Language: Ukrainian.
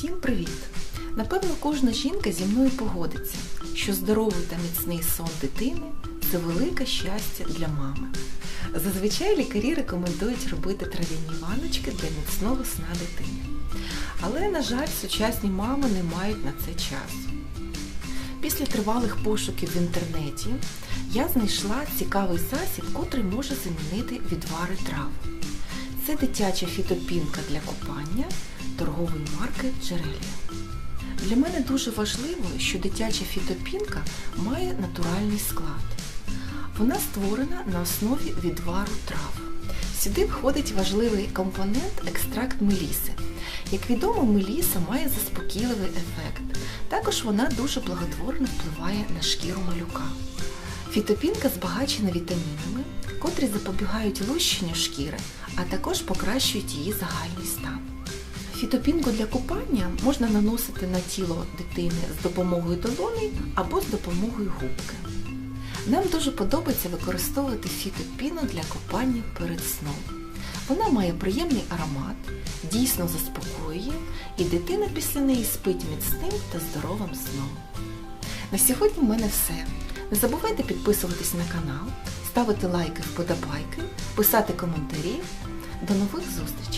Всім привіт! Напевно, кожна жінка зі мною погодиться, що здоровий та міцний сон дитини це велике щастя для мами. Зазвичай лікарі рекомендують робити трав'яні ваночки для міцного сна дитини. Але, на жаль, сучасні мами не мають на це часу. Після тривалих пошуків в інтернеті я знайшла цікавий засіб, котрий може замінити відвари трав. Це дитяча фітопінка для купання торгової марки Джерелія. Для мене дуже важливо, що дитяча фітопінка має натуральний склад. Вона створена на основі відвару трав. Сюди входить важливий компонент екстракт меліси. Як відомо, меліса має заспокійливий ефект. Також вона дуже благотворно впливає на шкіру малюка. Фітопінка збагачена вітамінами, котрі запобігають лущенню шкіри, а також покращують її загальний стан. Фітопінку для купання можна наносити на тіло дитини з допомогою долони або з допомогою губки. Нам дуже подобається використовувати фітопіну для купання перед сном. Вона має приємний аромат, дійсно заспокоює, і дитина після неї спить міцним та здоровим сном. На сьогодні в мене все. Не забувайте підписуватись на канал, ставити лайки, вподобайки, писати коментарі. До нових зустрічей!